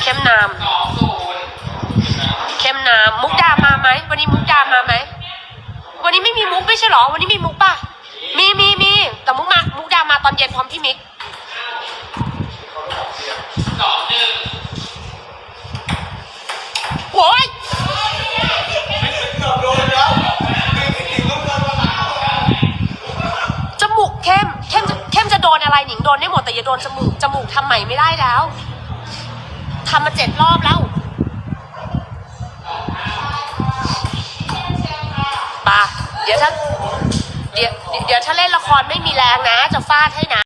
เข้มนามเข้มนามมุกดามาไหมวันนี้มุกดามาไหมวันนี้ไม่มีมุกไม่ใช่หรอ วันนี้มีมุกป่ะ มีมีมีแต่มุกมามุกดามาตอนเย็นพร้อมพี่มิกโว้ยจมูกเข้มเข้มจะเข้มจะโดนอะไรหนิงโดนได้หมดแต่อย่าโดนจมูกจมูกทำใหม่ไม่ได้แล้วำมาเจ็ดรอบแล้วปะเดี๋ยวถ้าเดี๋ยวเดี๋ยวถ้าเล่นละครไม่มีแรงนะ จะฟาดให้นะ